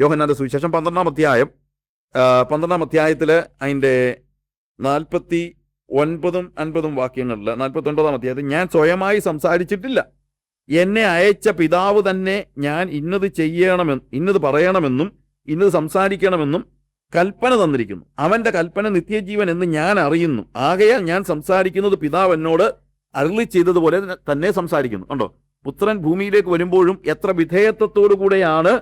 യോഹന്നാന്റെ സുവിശേഷം പന്ത്രണ്ടാം അധ്യായം പന്ത്രണ്ടാം അധ്യായത്തിൽ അതിന്റെ നാൽപ്പത്തി ഒൻപതും അൻപതും വാക്യങ്ങളിൽ നാൽപ്പത്തി ഒൻപതാം അധ്യായത്തിൽ ഞാൻ സ്വയമായി സംസാരിച്ചിട്ടില്ല. എന്നെ അയച്ച പിതാവ് തന്നെ ഞാൻ ഇന്നത് ചെയ്യണമെന്ന് ഇന്നത് പറയണമെന്നും ഇന്നത് സംസാരിക്കണമെന്നും കൽപ്പന തന്നിരിക്കുന്നു. അവന്റെ കൽപ്പന നിത്യജീവൻ എന്ന് ഞാൻ അറിയുന്നു. ആകയാൽ ഞാൻ സംസാരിക്കുന്നത് പിതാവ് എന്നോട് അരുളി ചെയ്തതുപോലെ തന്നെ സംസാരിക്കുന്നു. കണ്ടോ? പുത്രൻ ഭൂമിയിലേക്ക് വരുമ്പോഴും എത്ര വിധേയത്വത്തോടു കൂടെയാണ്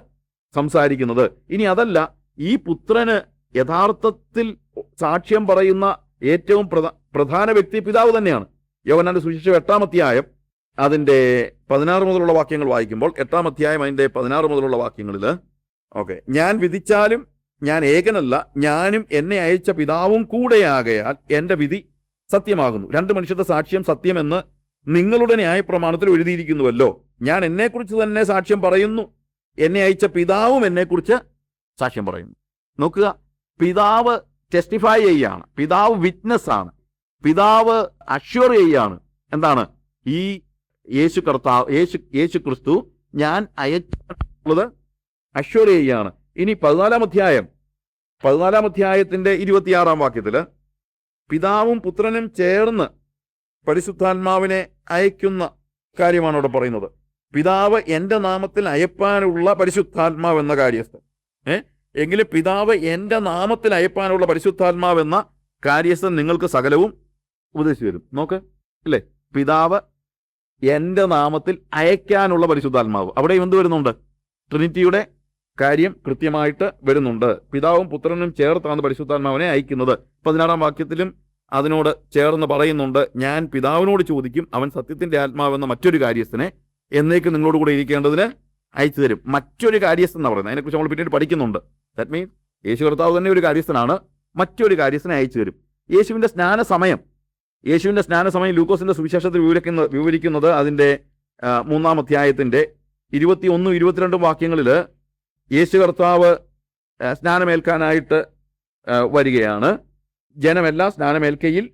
സംസാരിക്കുന്നത്. ഇനി അതല്ല ഈ പുത്രന് യഥാർത്ഥത്തിൽ സാക്ഷ്യം പറയുന്ന ഏറ്റവും പ്രധ- പ്രധാന വ്യക്തി പിതാവ് തന്നെയാണ്. യവനാന്റെ സുശിക്ഷ എട്ടാം അധ്യായം അതിന്റെ പതിനാറ് മുതലുള്ള വാക്യങ്ങൾ വായിക്കുമ്പോൾ എട്ടാം അധ്യായം അതിന്റെ പതിനാറ് മുതലുള്ള വാക്യങ്ങളിൽ ഓക്കെ ഞാൻ വിധിച്ചാലും ഞാൻ ഏകനല്ല ഞാനും എന്നെ അയച്ച പിതാവും കൂടെയാകയാൽ എന്റെ വിധി സത്യമാകുന്നു. രണ്ട് മനുഷ്യരുടെ സാക്ഷ്യം സത്യമെന്ന് നിങ്ങളുടെ ന്യായപ്രമാണത്തിൽ എഴുതിയിരിക്കുന്നുവല്ലോ. ഞാൻ എന്നെക്കുറിച്ച് തന്നെ സാക്ഷ്യം പറയുന്നു. എന്നെ അയച്ച പിതാവും എന്നെക്കുറിച്ച് സാക്ഷ്യം പറയുന്നു. നോക്കുക പിതാവ് ടെസ്റ്റിഫൈ ചെയ്യാണ്. പിതാവ് വിറ്റ്നസ് ആണ്. പിതാവ് അഷ്വർ ചെയ്യാണ്. എന്താണ്? ഈ യേശു കർത്താവ് യേശു യേശു ക്രിസ്തു ഞാൻ അയച്ചുള്ളത് അഷ്വർ ചെയ്യാണ്. ഇനി പതിനാലാം അധ്യായം. പതിനാലാം അധ്യായത്തിന്റെ ഇരുപത്തിയാറാം വാക്യത്തിൽ പിതാവും പുത്രനും ചേർന്ന് പരിശുദ്ധാത്മാവിനെ അയക്കുന്ന കാര്യമാണ് അവിടെ പറയുന്നത്. പിതാവ് എന്റെ നാമത്തിൽ അയപ്പാനുള്ള പരിശുദ്ധാത്മാവ് എന്ന കാര്യസ്ഥൻ. ഏ? എങ്കിലും പിതാവ് എന്റെ നാമത്തിൽ അയപ്പാനുള്ള പരിശുദ്ധാത്മാവ് എന്ന കാര്യസ്ഥൻ നിങ്ങൾക്ക് സകലവും ഉപദേശിച്ചു തരും. നോക്ക് അല്ലേ പിതാവ് എന്റെ നാമത്തിൽ അയക്കാനുള്ള പരിശുദ്ധാത്മാവ്. അവിടെ എന്ത് വരുന്നുണ്ട്? ട്രിനിറ്റിയുടെ കാര്യം കൃത്യമായിട്ട് വരുന്നുണ്ട്. പിതാവും പുത്രനും ചേർത്താണ് പരിശുദ്ധാത്മാവിനെ അയക്കുന്നത്. പതിനാറാം വാക്യത്തിലും അതിനോട് ചേർന്ന് പറയുന്നുണ്ട് ഞാൻ പിതാവിനോട് ചോദിക്കും അവൻ സത്യത്തിന്റെ ആത്മാവെന്ന മറ്റൊരു കാര്യസ്ഥനെ എന്നേക്ക് നിങ്ങളോട് കൂടെ ഇരിക്കേണ്ടതിന് അയച്ചു തരും. മറ്റൊരു കാര്യസ്ഥൻ എന്ന് പറയുന്നത്. അതിനെക്കുറിച്ച് നമ്മൾ പിന്നീട് പഠിക്കുന്നുണ്ട്. ദാറ്റ് മീൻ യേശു കർത്താവ് തന്നെ ഒരു കാര്യസ്ഥനാണ്. മറ്റൊരു കാര്യസ്ഥനെ അയച്ചു തരും. യേശുവിന്റെ സ്നാന സമയം. യേശുവിന്റെ സ്നാന സമയം ലൂക്കോസിന്റെ സുവിശേഷത്തിൽ വിവരിക്കുന്ന വിവരിക്കുന്നത് അതിന്റെ മൂന്നാം അധ്യായത്തിന്റെ ഇരുപത്തി ഒന്നും ഇരുപത്തിരണ്ടും വാക്യങ്ങളിൽ യേശു കർത്താവ് സ്നാനമേൽക്കാനായിട്ട് വരികയാണ്. ജനമെല്ലാം സ്നാനമേൽക്കയിൽ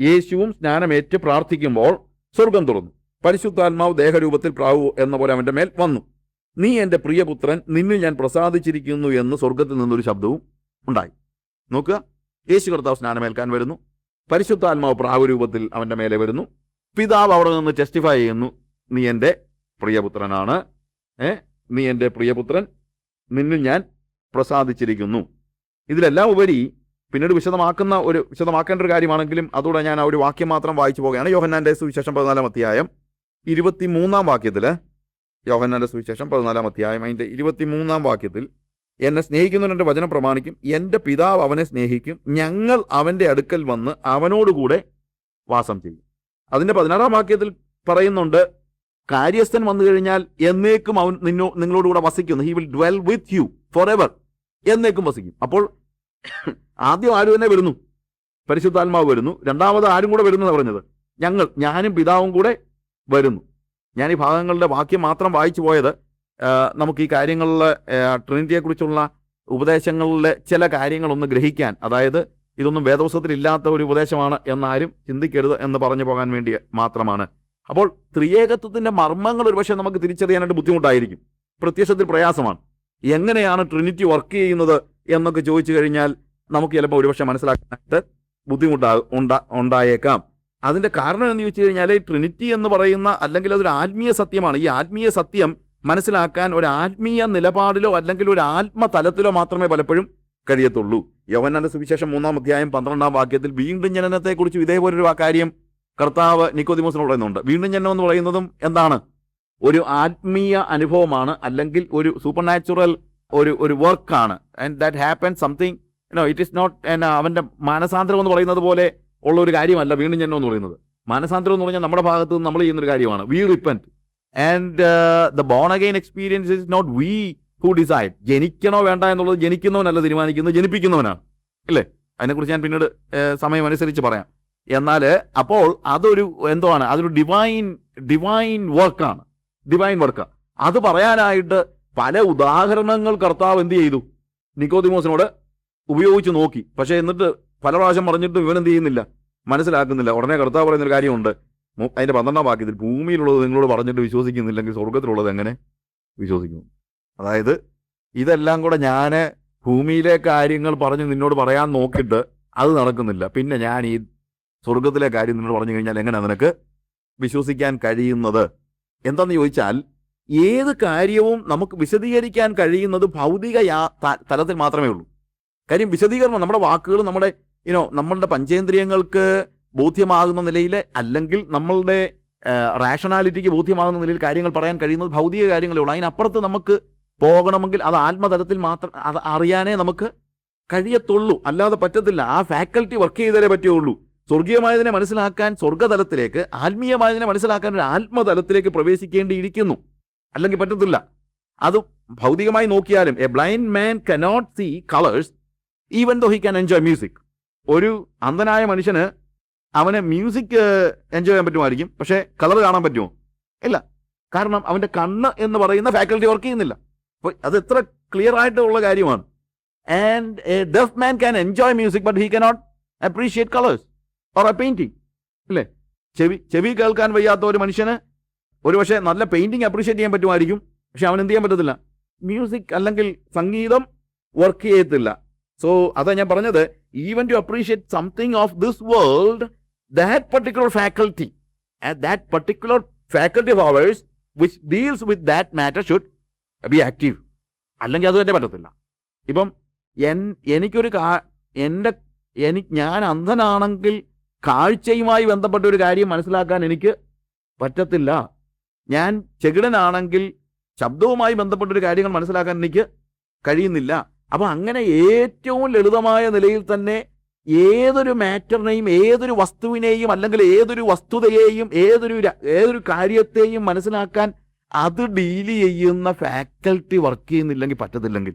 യേശുവും സ്നാനമേറ്റ് പ്രാർത്ഥിക്കുമ്പോൾ സ്വർഗം തുറന്നു. പരിശുദ്ധാത്മാവ് ദേഹരൂപത്തിൽ പ്രാവു എന്ന പോലെ അവന്റെ മേൽ വന്നു. നീ എന്റെ പ്രിയപുത്രൻ നിന്നിൽ ഞാൻ പ്രസാദിച്ചിരിക്കുന്നു എന്ന് സ്വർഗത്തിൽ നിന്നൊരു ശബ്ദവും ഉണ്ടായി. നോക്കുക യേശു കർത്താവ് സ്നാനമേൽക്കാൻ വരുന്നു. പരിശുദ്ധാത്മാവ് പ്രാവുരൂപത്തിൽ അവന്റെ മേലെ വരുന്നു. പിതാവ് അവിടെ നിന്ന് ടെസ്റ്റിഫൈ ചെയ്യുന്നു നീ എന്റെ പ്രിയപുത്രനാണ്. ഏ നീ എന്റെ പ്രിയപുത്രൻ നിന്നിൽ ഞാൻ പ്രസാദിച്ചിരിക്കുന്നു. ഇതിലെല്ലാം ഉപരി പിന്നീട് വിശദമാക്കുന്ന ഒരു വിശദമാക്കേണ്ട ഒരു കാര്യമാണെങ്കിലും അതോടെ ഞാൻ ആ ഒരു വാക്യം മാത്രം വായിച്ചു പോകുകയാണ് യോഹന്നാന്റെ സുവിശേഷം പതിനാലാം അധ്യായം ഇരുപത്തിമൂന്നാം വാക്യത്തിൽ യോഹന്നാന്റെ സുവിശേഷം പതിനാലാം അധ്യായം അതിന്റെ ഇരുപത്തിമൂന്നാം വാക്യത്തിൽ എന്നെ സ്നേഹിക്കുന്നവന്റെ വചനം പ്രമാണിക്കും എന്റെ പിതാവ് അവനെ സ്നേഹിക്കും ഞങ്ങൾ അവന്റെ അടുക്കൽ വന്ന് അവനോടുകൂടെ വാസം ചെയ്യും. അതിന്റെ പതിനാറാം വാക്യത്തിൽ പറയുന്നുണ്ട് കാര്യസ്ഥൻ വന്നു കഴിഞ്ഞാൽ എന്നേക്കും അവൻ നിന്നോ നിങ്ങളോടുകൂടെ വസിക്കുന്നു. He will dwell with you for ever എന്നേക്കും വസിക്കും. അപ്പോൾ ആദ്യം ആരും തന്നെ വരുന്നു? പരിശുദ്ധാത്മാവ് വരുന്നു. രണ്ടാമത് ആരും കൂടെ വരുന്നതാണ് പറഞ്ഞത്. ഞങ്ങൾ ഞാനും പിതാവും കൂടെ വരുന്നു. ഞാൻ ഈ ഭാഗങ്ങളുടെ വാക്യം മാത്രം വായിച്ചു പോയത് നമുക്ക് ഈ കാര്യങ്ങളിൽ ട്രിനിറ്റിയെക്കുറിച്ചുള്ള ഉപദേശങ്ങളിലെ ചില കാര്യങ്ങളൊന്ന് ഗ്രഹിക്കാൻ അതായത് ഇതൊന്നും വേദപുസ്തകത്തിൽ ഇല്ലാത്ത ഒരു ഉപദേശമാണ് എന്നാരും ചിന്തിക്കരുത് എന്ന് പറഞ്ഞു പോകാൻ വേണ്ടി മാത്രമാണ്. അപ്പോൾ ത്രിയേകത്വത്തിന്റെ മർമ്മങ്ങൾ ഒരുപക്ഷെ നമുക്ക് തിരിച്ചറിയാനായിട്ട് ബുദ്ധിമുട്ടായിരിക്കും. പ്രത്യക്ഷത്തിൽ പ്രയാസമാണ്. എങ്ങനെയാണ് ട്രിനിറ്റി വർക്ക് ചെയ്യുന്നത് എന്നൊക്കെ ചോദിച്ചു കഴിഞ്ഞാൽ നമുക്ക് ചിലപ്പോൾ ഒരുപക്ഷെ മനസ്സിലാക്കാനായിട്ട് ബുദ്ധിമുട്ടാ ഉണ്ടാ ഉണ്ടായേക്കാം. അതിന്റെ കാരണം എന്ന് ചോദിച്ചു കഴിഞ്ഞാൽ ട്രിനിറ്റി എന്ന് പറയുന്ന അല്ലെങ്കിൽ അതൊരു ആത്മീയ സത്യമാണ്. ഈ ആത്മീയ സത്യം മനസ്സിലാക്കാൻ ഒരു ആത്മീയ നിലപാടിലോ അല്ലെങ്കിൽ ഒരു ആത്മതലത്തിലോ മാത്രമേ പലപ്പോഴും കഴിയത്തുള്ളൂ. യവനന്റെ സുവിശേഷം മൂന്നാം അധ്യായം പന്ത്രണ്ടാം വാക്യത്തിൽ വീണ്ടും ജനനത്തെക്കുറിച്ച് ഇതേപോലൊരു കാര്യം കർത്താവ് നിക്കോദിമോസിന് പറയുന്നുണ്ട്. വീണ്ടും ജനനം എന്ന് പറയുന്നതും എന്താണ്? ഒരു ആത്മീയ അനുഭവമാണ് അല്ലെങ്കിൽ ഒരു സൂപ്പർ നാച്ചുറൽ ഒരു ഒരു വർക്കാണ് and that happen something it is not അവന്റെ മാനസാന്തരം എന്ന് പറയുന്നത് പോലെ ഉള്ള ഒരു കാര്യമല്ല വീണ്ടും ജനനം എന്ന് പറയുന്നത്. മാനസാന്തരം എന്ന് പറഞ്ഞാൽ നമ്മുടെ ഭാഗത്ത് നിന്ന് നമ്മൾ ചെയ്യുന്ന ഒരു കാര്യമാണ് we repent and the born again experience is not we who decide ജനിക്കണോ വേണ്ട എന്നുള്ളത് ജനിക്കുന്നവനല്ല തീരുമാനിക്കുന്നത് ജനിപ്പിക്കുന്നവനാണ്. അല്ലേ അതിനെക്കുറിച്ച് ഞാൻ പിന്നീട് സമയമനുസരിച്ച് പറയാം. എന്നാൽ അപ്പോൾ അതൊരു എന്തോ ആണ്? അതൊരു ഡിവൈൻ ഡിവൈൻ വർക്കാണ് ഡിവൈൻ വർക്ക് അത് പറയാനായിട്ട് പല ഉദാഹരണങ്ങൾ കർത്താവ് എന്ത് ചെയ്തു? നിക്കോതിമോസിനോട് ഉപയോഗിച്ച് നോക്കി. പക്ഷേ എന്നിട്ട് പല പ്രാവശ്യം പറഞ്ഞിട്ട് ഇവൻ എന്ത് ചെയ്യുന്നില്ല. മനസ്സിലാക്കുന്നില്ല. ഉടനെ കർത്താവ് പറയുന്നൊരു കാര്യമുണ്ട്. അതിന്റെ പന്ത്രണ്ടാം വാക്യത്തിൽ ഭൂമിയിലുള്ളത് നിങ്ങളോട് പറഞ്ഞിട്ട് വിശ്വസിക്കുന്നില്ലെങ്കിൽ സ്വർഗത്തിലുള്ളത് എങ്ങനെ? വിശ്വസിക്കുന്നു അതായത് ഇതെല്ലാം കൂടെ ഞാൻ ഭൂമിയിലെ കാര്യങ്ങൾ പറഞ്ഞ് നിന്നോട് പറയാൻ നോക്കിയിട്ട് അത് നടക്കുന്നില്ല. പിന്നെ ഞാൻ ഈ സ്വർഗത്തിലെ കാര്യം നിന്നോട് പറഞ്ഞു കഴിഞ്ഞാൽ എങ്ങനെ നിനക്ക് വിശ്വസിക്കാൻ കഴിയുന്നത്? എന്താന്ന് ചോദിച്ചാൽ ഏത് കാര്യവും നമുക്ക് വിശദീകരിക്കാൻ കഴിയുന്നത് ഭൗതിക തലത്തിൽ മാത്രമേ ഉള്ളൂ. കാര്യം വിശദീകരണം നമ്മുടെ വാക്കുകൾ നമ്മുടെ യുനോ നമ്മളുടെ പഞ്ചേന്ദ്രിയങ്ങൾക്ക് ബോധ്യമാകുന്ന നിലയിൽ അല്ലെങ്കിൽ നമ്മളുടെ റാഷണാലിറ്റിക്ക് ബോധ്യമാകുന്ന നിലയിൽ കാര്യങ്ങൾ പറയാൻ കഴിയുന്നത് ഭൗതിക കാര്യങ്ങളേ ഉള്ളൂ. അതിനപ്പുറത്ത് നമുക്ക് പോകണമെങ്കിൽ അത് ആത്മതലത്തിൽ മാത്രം അത് അറിയാനേ നമുക്ക് കഴിയത്തുള്ളൂ. അല്ലാതെ പറ്റത്തില്ല. ആ ഫാക്കൽറ്റി വർക്ക് ചെയ്താലേ പറ്റുള്ളൂ സ്വർഗീയമായതിനെ മനസ്സിലാക്കാൻ സ്വർഗതലത്തിലേക്ക് ആത്മീയമായതിനെ മനസ്സിലാക്കാൻ ഒരു ആത്മതലത്തിലേക്ക് പ്രവേശിക്കേണ്ടിയിരിക്കുന്നു. അല്ലെങ്കിൽ പറ്റത്തില്ല. അത് ഭൗതികമായി നോക്കിയാലും a blind man cannot see colours even though he can enjoy music ഒരു അന്ധനായ മനുഷ്യന് അവന് മ്യൂസിക് എൻജോയ് ചെയ്യാൻ പറ്റുമായിരിക്കും. പക്ഷേ കളർ കാണാൻ പറ്റുമോ? ഇല്ല. കാരണം അവന്റെ കണ്ണ് എന്ന് പറയുന്ന ഫാക്കൽറ്റി വർക്ക് ചെയ്യുന്നില്ല. അപ്പോൾ അത് എത്ര ക്ലിയർ ആയിട്ടുള്ള കാര്യമാണ്. And a deaf man can enjoy music but he cannot appreciate colours or a painting അല്ലേ? ചെവി ചെവി കേൾക്കാൻ വയ്യാത്ത ഒരു മനുഷ്യന് ഒരു പക്ഷേ നല്ല പെയിന്റിങ് അപ്രീഷിയേറ്റ് ചെയ്യാൻ പറ്റുമായിരിക്കും. പക്ഷെ അവൻ എന്ത് ചെയ്യാൻ പറ്റത്തില്ല? മ്യൂസിക് അല്ലെങ്കിൽ സംഗീതം വർക്ക് ചെയ്യത്തില്ല. സോ അതാ ഞാൻ പറഞ്ഞത് even to appreciate something of this world that particular faculty that particular faculty of ours which deals with that matter should be active അല്ലെങ്കിൽ അത് തന്നെ പറ്റത്തില്ല. ഇപ്പം എൻ എനിക്കൊരു കാ എന്റെ എനിക്ക് ഞാൻ അന്ധനാണെങ്കിൽ കാഴ്ചയുമായി ബന്ധപ്പെട്ട ഒരു കാര്യം മനസ്സിലാക്കാൻ എനിക്ക് പറ്റത്തില്ല. ഞാൻ ചെകിടനാണെങ്കിൽ ശബ്ദവുമായി ബന്ധപ്പെട്ട ഒരു കാര്യങ്ങൾ മനസ്സിലാക്കാൻ എനിക്ക് കഴിയുന്നില്ല. അപ്പൊ അങ്ങനെ ഏറ്റവും ലളിതമായ നിലയിൽ തന്നെ ഏതൊരു മാറ്ററിനെയും ഏതൊരു വസ്തുവിനെയും അല്ലെങ്കിൽ ഏതൊരു വസ്തുതയെയും ഏതൊരു ഏതൊരു കാര്യത്തെയും മനസ്സിലാക്കാൻ അത് ഡീൽ ചെയ്യുന്ന ഫാക്കൽറ്റി വർക്ക് ചെയ്യുന്നില്ലെങ്കിൽ പറ്റത്തില്ലെങ്കിൽ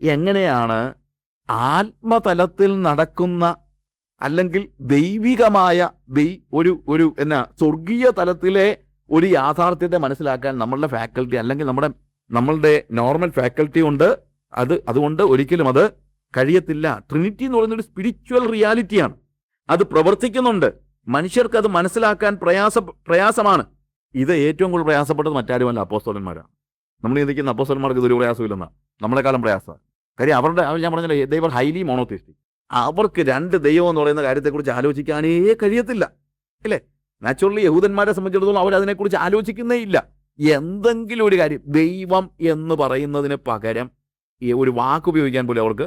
എങ്ങനെയാണ് ആത്മതലത്തിൽ നടക്കുന്ന അല്ലെങ്കിൽ ദൈവികമായ ദൈ ഒരു ഒരു എന്നാ സ്വർഗീയ തലത്തിലെ ഒരു യാഥാർത്ഥ്യത്തെ മനസ്സിലാക്കാൻ നമ്മളുടെ ഫാക്കൽറ്റി അല്ലെങ്കിൽ നമ്മുടെ നമ്മളുടെ നോർമൽ ഫാക്കൽറ്റി ഉണ്ട് അത് അതുകൊണ്ട് ഒരിക്കലും അത് കഴിയത്തില്ല. ട്രിനിറ്റി എന്ന് പറയുന്നൊരു സ്പിരിച്വൽ റിയാലിറ്റിയാണ് അത് പ്രവർത്തിക്കുന്നുണ്ട്. മനുഷ്യർക്ക് അത് മനസ്സിലാക്കാൻ പ്രയാസ പ്രയാസമാണ്. ഇത് ഏറ്റവും കൂടുതൽ പ്രയാസപ്പെട്ടത് മറ്റാരുമല്ല അപ്പോസ്തോലന്മാരാണ്. നമ്മൾ ചിന്തിക്കുന്ന അപ്പോസ്തോലന്മാർക്ക് ഇതൊരു പ്രയാസമില്ലെന്നാണ് നമ്മളെക്കാളും പ്രയാസമാണ് കാര്യം അവരുടെ ഞാൻ പറഞ്ഞല്ലോ ദൈവർ ഹൈലി മോണോത്തിസ്റ്റി അവർക്ക് രണ്ട് ദൈവം എന്ന് പറയുന്ന കാര്യത്തെക്കുറിച്ച് ആലോചിക്കാനേ കഴിയത്തില്ല. ഇല്ലേ നാച്ചുറലി യഹൂദന്മാരെ സംബന്ധിച്ചിടത്തോളം അവർ അതിനെക്കുറിച്ച് ആലോചിക്കുന്നേ ഇല്ല. എന്തെങ്കിലും ഒരു കാര്യം ദൈവം എന്ന് പറയുന്നതിന് പകരം ഈ ഒരു വാക്ക് ഉപയോഗിക്കാൻ പോലും അവർക്ക്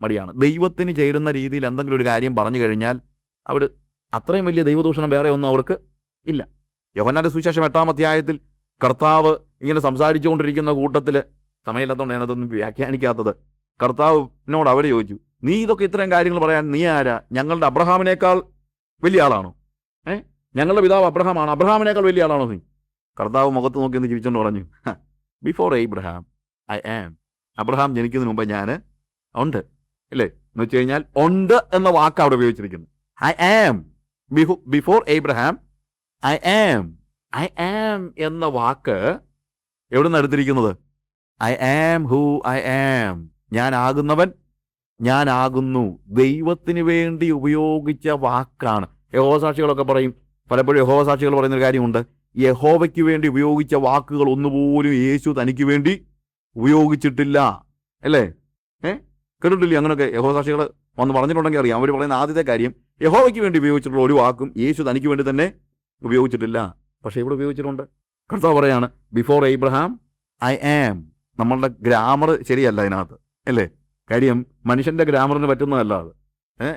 മടിയാണ്. ദൈവത്തിന് ചേരുന്ന രീതിയിൽ എന്തെങ്കിലും ഒരു കാര്യം പറഞ്ഞു കഴിഞ്ഞാൽ അവർ അത്രയും വലിയ ദൈവദൂഷണം വേറെ ഒന്നും അവർക്ക് ഇല്ല. യോഹന്നാന്റെ സുവിശേഷം എട്ടാം അധ്യായത്തിൽ കർത്താവ് ഇങ്ങനെ സംസാരിച്ചുകൊണ്ടിരിക്കുന്ന കൂട്ടത്തിൽ സമയമില്ലാത്തതുകൊണ്ട് ഞാനതൊന്നും വ്യാഖ്യാനിക്കാത്തത് കർത്താവിനോട് അവർ ചോദിച്ചു നീ ഇതൊക്കെ ഇത്രയും കാര്യങ്ങൾ പറയാൻ നീ ആരാ? ഞങ്ങളുടെ അബ്രഹാമിനേക്കാൾ വലിയ ആളാണോ? ഏ? ഞങ്ങളുടെ പിതാവ് അബ്രഹാമാണ്. അബ്രഹാമിനേക്കാൾ വലിയ ആളാണോ നീ? കർത്താവ് മുഖത്ത് നോക്കി എന്ന് ജീവിച്ചുകൊണ്ട് പറഞ്ഞു before Abraham I am Abraham ജനിക്കുന്നതിന് മുമ്പ് ഞാൻ ഉണ്ട് അല്ലേ എന്ന് വെച്ച് കഴിഞ്ഞാൽ ഉണ്ട് എന്ന വാക്ക് അവിടെ ഉപയോഗിച്ചിരിക്കുന്നു. I am before Abraham I am I am എന്ന വാക്ക് എവിടെ നിന്ന് എടുത്തിരിക്കുന്നത്? I am who I am ഞാൻ ആകുന്നു ദൈവത്തിന് വേണ്ടി ഉപയോഗിച്ച വാക്കാണ്. യഹോസാക്ഷികളൊക്കെ പറയും പലപ്പോഴും യഹോസാക്ഷികൾ പറയുന്ന ഒരു കാര്യമുണ്ട്. യഹോവയ്ക്ക് വേണ്ടി ഉപയോഗിച്ച വാക്കുകൾ ഒന്നുപോലും യേശു തനിക്ക് വേണ്ടി ഉപയോഗിച്ചിട്ടില്ല. അല്ലേ? ഏ? കേട്ടിട്ടില്ലേ? അങ്ങനെയൊക്കെ യഹോസാക്ഷികൾ വന്ന് പറഞ്ഞിട്ടുണ്ടെങ്കിൽ അറിയാം. അവർ പറയുന്ന ആദ്യത്തെ കാര്യം യഹോവയ്ക്ക് വേണ്ടി ഉപയോഗിച്ചിട്ടുള്ള ഒരു വാക്കും യേശു തനിക്ക് വേണ്ടി തന്നെ ഉപയോഗിച്ചിട്ടില്ല. പക്ഷേ ഇവിടെ ഉപയോഗിച്ചിട്ടുണ്ട്. കർത്താവ് പറയാണ് ബിഫോർ എബ്രഹാം ഐ ആം നമ്മളുടെ ഗ്രാമർ ശരിയല്ല അതിനകത്ത്. അല്ലേ? കാര്യം മനുഷ്യന്റെ ഗ്രാമറിന് പറ്റുന്നതല്ല അത്.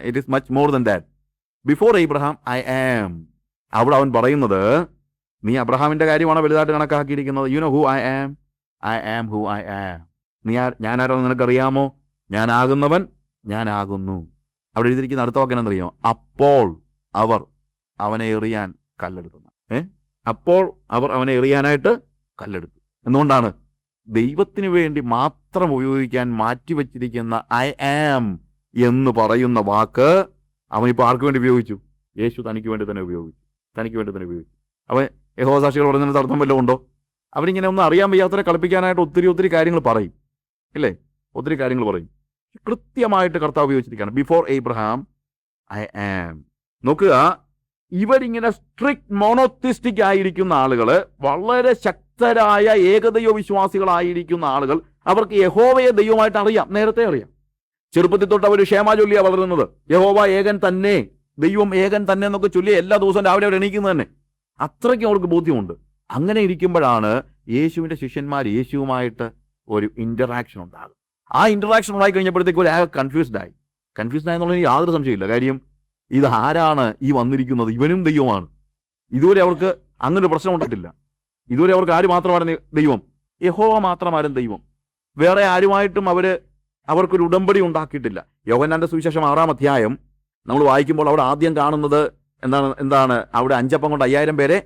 It is much more than that before Abraham I am അവിടെ അവൻ പറയുന്നത് നീ അബ്രഹാമിന്റെ കാര്യമാണ് വലുതായിട്ട് കണക്കാക്കിയിരിക്കുന്നത്? You know who I am I am who I am നീ ഞാനാരോ നിനക്കറിയാമോ? ഞാനാകുന്നവൻ ഞാനാകുന്നു. അവിടെ എഴുതിയിരിക്കുന്ന അടുത്ത വാക്ക് എന്തറിയോ അപ്പോൾ അവർ അവനെ എറിയാൻ കല്ലെടുക്കുന്നു. ഏ? അപ്പോൾ അവർ അവനെ എറിയാനായിട്ട് കല്ലെടുത്തു. എന്തുകൊണ്ടാണ്? ദൈവത്തിന് വേണ്ടി മാത്രം ഉപയോഗിക്കാൻ മാറ്റിവെച്ചിരിക്കുന്ന ഐ ആം എന്ന് പറയുന്ന വാക്ക് അവനിപ്പോൾ ആർക്ക് വേണ്ടി ഉപയോഗിച്ചു? യേശു തനിക്ക് വേണ്ടി തന്നെ ഉപയോഗിച്ചു. തനിക്ക് വേണ്ടി തന്നെ ഉപയോഗിച്ചു. അവൻ യഹോസാക്ഷികൾ പറയുന്നതിന് അർത്ഥം വല്ലതും ഉണ്ടോ? അവരിങ്ങനെ ഒന്നും അറിയാൻ വയ്യാത്തവരെ കളിപ്പിക്കാനായിട്ട് ഒത്തിരി ഒത്തിരി കാര്യങ്ങൾ പറയും. ഇല്ലേ? ഒത്തിരി കാര്യങ്ങൾ പറയും. കൃത്യമായിട്ട് കർത്താവ് ഉപയോഗിച്ചിരിക്കുകയാണ് ബിഫോർ എബ്രഹാം ഐ ആം നോക്കുക ഇവരിങ്ങനെ സ്ട്രിക്ട് മോണോത്തിസ്റ്റിക് ആയിരിക്കുന്ന ആളുകൾ വളരെ ശക്തരായ ഏകദൈവ വിശ്വാസികളായിരിക്കുന്ന ആളുകൾ അവർക്ക് യഹോവയെ ദൈവമായിട്ട് അറിയാം. നേരത്തെ അറിയാം. ചെറുപ്പത്തിൽ തൊട്ട് അവർ ക്ഷേമ ചൊല്ലിയാണ് വളരുന്നത് യഹോവ ഏകൻ തന്നെ ദൈവം ഏകൻ തന്നെ എന്നൊക്കെ ചൊല്ലി എല്ലാ ദിവസവും രാവിലെ അവർ എണീക്കുന്നത് തന്നെ. അത്രയ്ക്കും അവർക്ക് ബോധ്യമുണ്ട്. അങ്ങനെ ഇരിക്കുമ്പോഴാണ് യേശുവിന്റെ ശിഷ്യന്മാർ യേശുവുമായിട്ട് ഒരു ഇന്ററാക്ഷൻ ഉണ്ടാകും ആ ഇന്ററാക്ഷൻ ഉണ്ടായി കഴിഞ്ഞപ്പോഴത്തേക്ക് ഒരു കൺഫ്യൂസ്ഡ് ആയി. കൺഫ്യൂസ്ഡ് ആയെന്നുള്ളതിന് യാതൊരു സംശയമില്ല കാര്യം ഇത് ആരാണ് ഈ വന്നിരിക്കുന്നത്? ഇവനും ദൈവമാണ്. ഇതുവരെ അവർക്ക് അങ്ങനൊരു പ്രശ്നം ഉണ്ടായിട്ടില്ല. ഇതുവരെ അവർക്ക് ആര് മാത്രമാണ് ദൈവം? യഹോവ മാത്രമാരും ദൈവം. വേറെ ആരുമായിട്ടും അവർ അവർക്കൊരു ഉടമ്പടി ഉണ്ടാക്കിയിട്ടില്ല. യോഹന്നാന്റെ സുവിശേഷം ആറാം അധ്യായം നമ്മൾ വായിക്കുമ്പോൾ അവിടെ ആദ്യം കാണുന്നത് എന്താണ്? എന്താണ്? അവിടെ അഞ്ചപ്പം കൊണ്ട് അയ്യായിരം പേരെ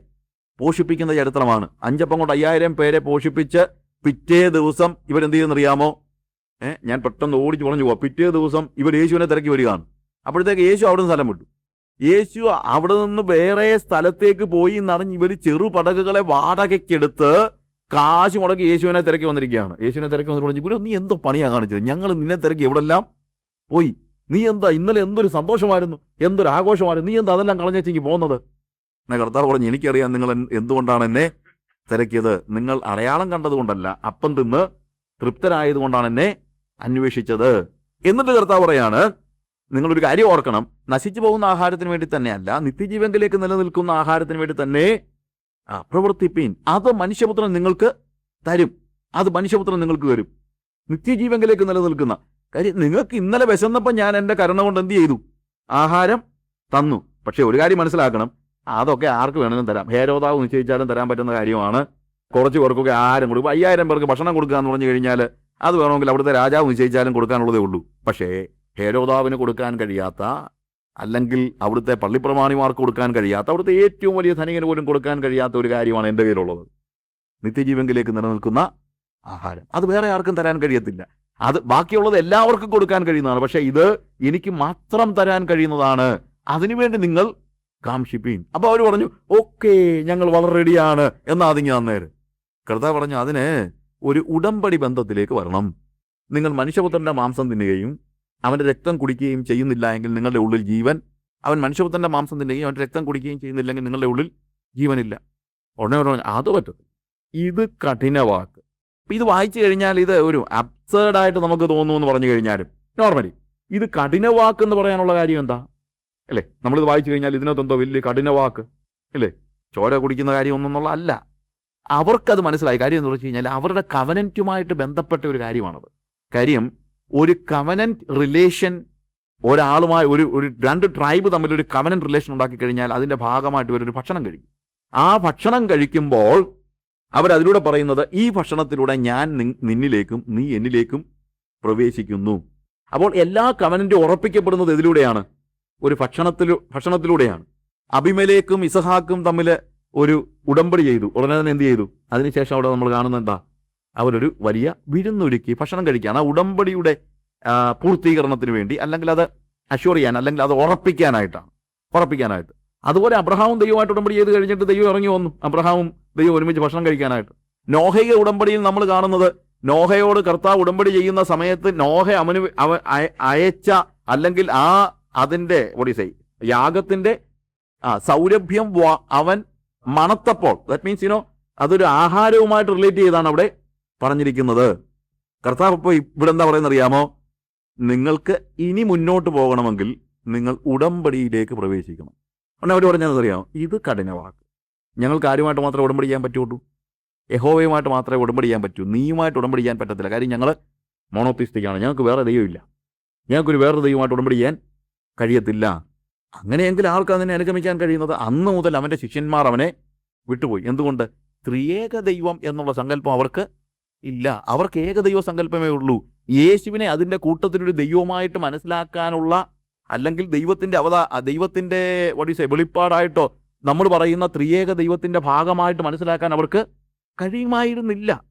പോഷിപ്പിക്കുന്ന ചരിത്രമാണ്. അഞ്ചപ്പം കൊണ്ട് അയ്യായിരം പേരെ പോഷിപ്പിച്ച് പിറ്റേ ദിവസം ഇവരെന്ത് ചെയ്യുന്നറിയാമോ ഏഹ് ഞാൻ പെട്ടെന്ന് ഓടിച്ചു പറഞ്ഞു പോവാം. പിറ്റേ ദിവസം ഇവർ യേശുവിനെ തിരക്കി വരികയാണ്. അപ്പോഴത്തേക്ക് യേശു അവിടെ നിന്ന് സ്ഥലം വിട്ടു. യേശു അവിടെ നിന്ന് വേറെ സ്ഥലത്തേക്ക് പോയി എന്നറിഞ്ഞ് ഇവർ ചെറു പടകുകളെ വാടകയ്ക്കെടുത്ത് കാശ് മുടക്കി യേശുവിനെ തിരക്കി വന്നിരിക്കുകയാണ്. യേശുവിനെ തിരക്കി വന്നിട്ട് പറഞ്ഞു "ഗുരു, നീ എന്തോ പണിയാണ് കാണിച്ചത്? ഞങ്ങൾ നിന്നെ തിരക്കി എവിടെല്ലാം പോയി? നീ എന്താ ഇന്നലെ എന്തൊരു സന്തോഷമായിരുന്നു? എന്തൊരു ആഘോഷമായിരുന്നു? നീ എന്താ അതെല്ലാം കളഞ്ഞേച്ചെങ്കിൽ പോകുന്നത്? എന്നാ കർത്താവ് പറഞ്ഞു എനിക്കറിയാം നിങ്ങൾ എന്തുകൊണ്ടാണ് എന്നെ തിരക്കിയത്. നിങ്ങൾ അടയാളം കണ്ടതുകൊണ്ടല്ല അപ്പം തിന്ന് തൃപ്തരായതുകൊണ്ടാണ് എന്നെ അന്വേഷിച്ചത്. എന്നിട്ട് കർത്താവ് പറയാണ് നിങ്ങളൊരു കാര്യം ഓർക്കണം. നശിച്ചു പോകുന്ന ആഹാരത്തിന് വേണ്ടി തന്നെയല്ല നിത്യജീവങ്കിലേക്ക് നിലനിൽക്കുന്ന ആഹാരത്തിന് വേണ്ടി തന്നെ പ്രവർത്തിപ്പീൻ. അത് മനുഷ്യപുത്രൻ നിങ്ങൾക്ക് തരും. അത് മനുഷ്യപുത്രൻ നിങ്ങൾക്ക് തരും. നിത്യജീവങ്കിലേക്ക് നിലനിൽക്കുന്ന കാര്യം നിങ്ങൾക്ക് ഇന്നലെ വിശന്നപ്പോൾ ഞാൻ എന്റെ കരുണ കൊണ്ട് എന്ത് ചെയ്തു? ആഹാരം തന്നു. പക്ഷേ ഒരു കാര്യം മനസ്സിലാക്കണം. അതൊക്കെ ആർക്ക് വേണമെങ്കിലും തരാം. ഹേരോതാവ് നിശ്ചയിച്ചാലും തരാൻ പറ്റുന്ന കാര്യമാണ്. കുറച്ച് പേർക്കൊക്കെ ആരും കൊടുക്കും. അയ്യായിരം പേർക്ക് ഭക്ഷണം കൊടുക്കുക എന്ന് പറഞ്ഞു കഴിഞ്ഞാൽ അത് വേണമെങ്കിൽ അവിടുത്തെ രാജാവ് നിശ്ചയിച്ചാലും കൊടുക്കാനുള്ളതേ ഉള്ളൂ. പക്ഷേ ഹേരോതാവിന് കൊടുക്കാൻ കഴിയാത്ത അല്ലെങ്കിൽ അവിടുത്തെ പള്ളിപ്രമാണിമാർക്ക് കൊടുക്കാൻ കഴിയാത്ത അവിടുത്തെ ഏറ്റവും വലിയ ധനികന് പോലും കൊടുക്കാൻ കഴിയാത്ത ഒരു കാര്യമാണ് എന്റെ കയ്യിലുള്ളത്. നിത്യജീവങ്കിലേക്ക് നിലനിൽക്കുന്ന ആഹാരം. അത് വേറെ ആർക്കും തരാൻ കഴിയത്തില്ല. അത് ബാക്കിയുള്ളത് എല്ലാവർക്കും കൊടുക്കാൻ കഴിയുന്നതാണ്. പക്ഷേ ഇത് എനിക്ക് മാത്രം തരാൻ കഴിയുന്നതാണ്. അതിനുവേണ്ടി നിങ്ങൾ കാംക്ഷിപ്പീൻ അപ്പോൾ അവർ പറഞ്ഞു ഓക്കെ ഞങ്ങൾ വളരെ റെഡിയാണ്. എന്നാ അതിങ്ങി അന്നേരം കർത്താവ് പറഞ്ഞു അതിന് ഒരു ഉടമ്പടി ബന്ധത്തിലേക്ക് വരണം. നിങ്ങൾ മനുഷ്യപുത്രന്റെ മാംസം തിന്നുകയും അവന്റെ രക്തം കുടിക്കുകയും ചെയ്യുന്നില്ല എങ്കിൽ നിങ്ങളുടെ ഉള്ളിൽ ജീവൻ. അവൻ മനുഷ്യപുത്രന്റെ മാംസം തിന്നുകയും അവന്റെ രക്തം കുടിക്കുകയും ചെയ്യുന്നില്ലെങ്കിൽ നിങ്ങളുടെ ഉള്ളിൽ ജീവനില്ല. ഉടനെ പറഞ്ഞു അത് പറ്റും ഇത് കഠിന വാക്ക്. ഇത് വായിച്ചു കഴിഞ്ഞാൽ ഇത് ഒരു അബ്സേർഡായിട്ട് നമുക്ക് തോന്നുമെന്ന് പറഞ്ഞു കഴിഞ്ഞാലും നോർമലി ഇത് കഠിന വാക്ക് എന്ന് പറയാനുള്ള കാര്യം എന്താ? അല്ലേ? നമ്മളിത് വായിച്ചു കഴിഞ്ഞാൽ ഇതിനകത്തെന്തോ വലിയ കഠിന വാക്ക് അല്ലേ? ചോര കുടിക്കുന്ന കാര്യം ഒന്നെന്നുള്ള അല്ല. അവർക്കത് മനസ്സിലായി. കാര്യം എന്ന് വെച്ച് കഴിഞ്ഞാൽ അവരുടെ കവനന്റുമായിട്ട് ബന്ധപ്പെട്ട ഒരു കാര്യമാണത്. കാര്യം ഒരു കവനന്റ് റിലേഷൻ ഒരാളുമായി ഒരു ഒരു രണ്ട് ട്രൈബ് തമ്മിൽ ഒരു കവനന്റ് റിലേഷൻ ഉണ്ടാക്കി കഴിഞ്ഞാൽ അതിന്റെ ഭാഗമായിട്ട് ഇവരൊരു ഭക്ഷണം കഴിക്കും. ആ ഭക്ഷണം കഴിക്കുമ്പോൾ അവരതിലൂടെ പറയുന്നത് ഈ ഭക്ഷണത്തിലൂടെ ഞാൻ നിന്നിലേക്കും നീ എന്നിലേക്കും പ്രവേശിക്കുന്നു. അപ്പോൾ എല്ലാ കവനന്റും ഉറപ്പിക്കപ്പെടുന്നത് ഇതിലൂടെയാണ്. ഒരു ഭക്ഷണത്തിലൂ ഭക്ഷണത്തിലൂടെയാണ്. അഭിമലേക്കും ഇസഹാക്കും തമ്മിൽ ഒരു ഉടമ്പടി ചെയ്തു. ഉടനെ തന്നെ എന്ത് ചെയ്തു? അതിനുശേഷം അവിടെ നമ്മൾ കാണുന്ന എന്താ? അവരൊരു വലിയ വിരുന്നൊരുക്കി ഭക്ഷണം കഴിക്കാൻ ആ ഉടമ്പടിയുടെ പൂർത്തീകരണത്തിന് വേണ്ടി അല്ലെങ്കിൽ അത് അഷ്യൂർ ചെയ്യാൻ അല്ലെങ്കിൽ അത് ഉറപ്പിക്കാനായിട്ടാണ്. ഉറപ്പിക്കാനായിട്ട്. അതുപോലെ അബ്രഹാമും ദൈവമായിട്ട് ഉടമ്പടി ചെയ്ത് കഴിഞ്ഞിട്ട് ദൈവം ഇറങ്ങി വന്നു. അബ്രഹാമും ദൈവം ഒരുമിച്ച് ഭക്ഷണം കഴിക്കാനായിട്ട്. നോഹയുടെ ഉടമ്പടിയിൽ നമ്മൾ കാണുന്നത് നോഹയോട് കർത്താവ് ഉടമ്പടി ചെയ്യുന്ന സമയത്ത് നോഹ അവന് അയച്ച അല്ലെങ്കിൽ ആ അതിന്റെ ഒഡീസൈ യാഗത്തിന്റെ ആ സൗരഭ്യം അവൻ മണത്തപ്പോൾ. ദാറ്റ് മീൻസ് യുനോ അതൊരു ആഹാരവുമായിട്ട് റിലേറ്റ് ചെയ്താണ് അവിടെ പറഞ്ഞിരിക്കുന്നത്. കർത്താവ് ഇപ്പോൾ ഇവിടെ എന്താ പറയുന്നത് അറിയാമോ? നിങ്ങൾക്ക് ഇനി മുന്നോട്ട് പോകണമെങ്കിൽ നിങ്ങൾ ഉടമ്പടിയിലേക്ക് പ്രവേശിക്കണം. ഉടനെ അവർ പറഞ്ഞത് അറിയാമോ? ഇത് കഠിന വാക്ക് ഞങ്ങൾക്ക് ആരുമായിട്ട് മാത്രമേ ഉടമ്പടി ചെയ്യാൻ പറ്റുള്ളൂ. യഹോവയുമായിട്ട് മാത്രമേ ഉടമ്പടി ചെയ്യാൻ പറ്റൂ. നീയുമായിട്ട് ഉടമ്പടി ചെയ്യാൻ പറ്റത്തില്ല. കാര്യം ഞങ്ങൾ മോണോത്തിസ്റ്റിക്കാണ് ഞങ്ങൾക്ക് വേറെ ദൈവമില്ല. ഞങ്ങൾക്കൊരു വേറെ ദൈവമായിട്ട് ഉടമ്പടി ചെയ്യാൻ കഴിയത്തില്ല. അങ്ങനെയെങ്കിൽ ആർക്ക് അതിനെ അനുഗമിക്കാൻ കഴിയുന്നത്? അന്ന് മുതൽ അവന്റെ ശിഷ്യന്മാർ അവനെ വിട്ടുപോയി. എന്തുകൊണ്ട്? ത്രിയേക ദൈവം എന്നുള്ള സങ്കല്പം അവർക്ക് ഇല്ല. അവർക്ക് ഏകദൈവ സങ്കല്പമേ ഉള്ളൂ. യേശുവിനെ അതിന്റെ കൂട്ടത്തിലൊരു ദൈവമായിട്ട് മനസ്സിലാക്കാനുള്ള അല്ലെങ്കിൽ ദൈവത്തിന്റെ അവതാ ദൈവത്തിന്റെ വടീസെ വെളിപ്പാടായിട്ടോ നമ്മൾ പറയുന്ന ത്രിയേക ദൈവത്തിന്റെ ഭാഗമായിട്ട് മനസ്സിലാക്കാൻ അവർക്ക് കഴിയുമായിരുന്നില്ല.